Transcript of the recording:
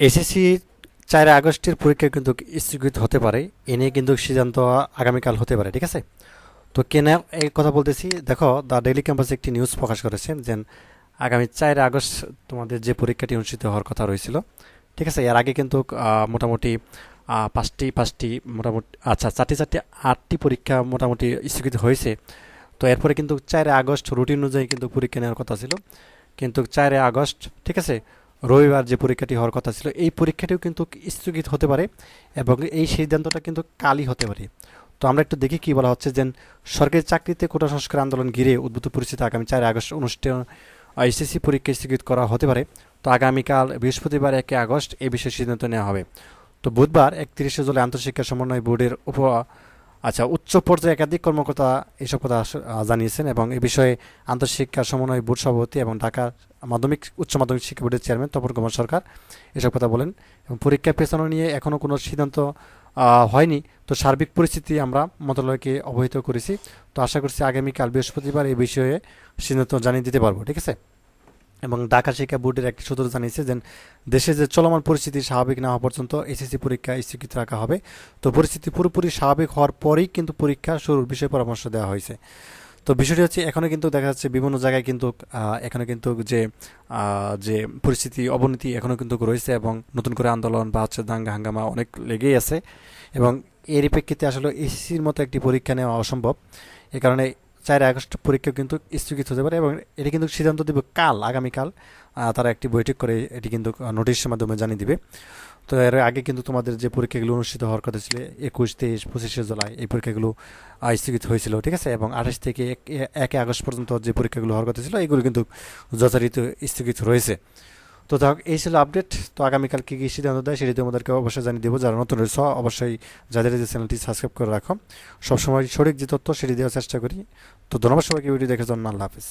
SSC চার আগস্টের পরীক্ষা কিন্তু স্থগিত হতে পারে। এ নিয়ে কিন্তু সিদ্ধান্ত আগামীকাল হতে পারে, ঠিক আছে? তো কেন এই কথা বলতেছি? দেখো, দ্য ডেইলি ক্যাম্পাসে একটি নিউজ প্রকাশ করেছেন যে, আগামী চার আগস্ট তোমাদের যে পরীক্ষাটি অনুষ্ঠিত হওয়ার কথা রয়েছিল, ঠিক আছে? এর আগে কিন্তু মোটামুটি পাঁচটি পাঁচটি মোটামুটি আচ্ছা চারটি চারটি, আটটি পরীক্ষা মোটামুটি স্থগিত হয়েছে। তো এরপরে কিন্তু চারে আগস্ট রুটিন অনুযায়ী কিন্তু পরীক্ষা নেওয়ার কথা ছিল। কিন্তু চারে আগস্ট, ঠিক আছে? রবিবার যে পরীক্ষাটি হওয়ার কথা ছিল, এই পরীক্ষাটিও কিন্তু স্থগিত হতে পারে এবং এই সিদ্ধান্তটা কিন্তু কালই হতে পারে। তো আমরা একটু দেখি কি বলা হচ্ছে যে, সরকারি চাকরিতে কোটা সংস্কার আন্দোলন ঘিরে উদ্ভূত পরিস্থিতি আগামী চার আগস্ট অনুষ্ঠেয় এসএসসি পরীক্ষা স্থগিত করা হতে পারে। তো আগামীকাল বৃহস্পতিবার একে আগস্ট এ বিষয়ে সিদ্ধান্ত নেওয়া হবে। তো বুধবার একত্রিশে জুলাই আন্তঃশিক্ষা সমন্বয় বোর্ডের উপ আচ্ছা উচ্চ পর্যায়ে একাধিক কর্মকর্তা এসব কথা জানিয়েছেন এবং এ বিষয়ে আন্তঃশিক্ষা সমন্বয় বোর্ড সভাপতি এবং ঢাকা মাধ্যমিক, উচ্চ মাধ্যমিক শিক্ষা বোর্ডের চেয়ারম্যান তপন কুমার সরকার এসব কথা বলেন। এবং পরীক্ষা পেছানো নিয়ে এখনও কোনো সিদ্ধান্ত হয়নি। তো সার্বিক পরিস্থিতি আমরা মন্ত্রণালয়কে অবহিত করেছি। তো আশা করছি আগামীকাল বৃহস্পতিবার এই বিষয়ে সিদ্ধান্ত জানিয়ে দিতে পারব, ঠিক আছে? এবং ঢাকা শিক্ষা বোর্ডের একটি সূত্র জানিয়েছে যে দেশে যে চলমান পরিস্থিতি স্বাভাবিক না হওয়া পর্যন্ত এসএসসি পরীক্ষা স্থগিত রাখা হবে। তো পরিস্থিতি পুরোপুরি স্বাভাবিক হওয়ার পরেই কিন্তু পরীক্ষা শুরুর বিষয়ে পরামর্শ দেওয়া হয়েছে। তো বিষয়টি হচ্ছে এখনও কিন্তু দেখা যাচ্ছে বিভিন্ন জায়গায় কিন্তু আহ, এখনও কিন্তু যে যে পরিস্থিতি অবনতি এখনও কিন্তু রয়েছে এবং নতুন করে আন্দোলন বা হচ্ছে দাঙ্গা হাঙ্গামা অনেক লেগেই আছে এবং এরই প্রেক্ষিতে আসলে এসএসসির মতো একটি পরীক্ষা নেওয়া অসম্ভব। এ কারণে চার আগস্ট পরীক্ষা কিন্তু স্থগিত হতে পারে এবং এটি কিন্তু সিদ্ধান্ত দেবে কাল, আগামীকাল। তারা একটি বৈঠক করে এটি কিন্তু নোটিশের মাধ্যমে জানিয়ে দিবে। তো এর আগে কিন্তু তোমাদের যে পরীক্ষাগুলো অনুষ্ঠিত হওয়ার কথা ছিল, একুশ, তেইশ, পঁচিশে জুলাই, এই পরীক্ষাগুলো স্থগিত হয়েছিল, ঠিক আছে? এবং আঠাশ থেকে এক- আগস্ট পর্যন্ত যে পরীক্ষাগুলো হওয়ার কথা ছিল, এগুলো কিন্তু যথারীতি স্থগিত রয়েছে। তো যাক, এই ছিল আপডেট। তো আগামীকাল কী কী সিদ্ধান্ত দেয় সেটি তোমাদেরকে অবশ্যই জানিয়ে দেবো। যারা নতুন রয়েছে, অবশ্যই যাদের যে চ্যানেলটি সাবস্ক্রাইব করে রাখো। সবসময় সঠিক যে তথ্য সেটি দেওয়ার চেষ্টা করি। তো ধন্যবাদ সবাইকে, ভিডিও দেখার জন্য আল্লাহ হাফিজ।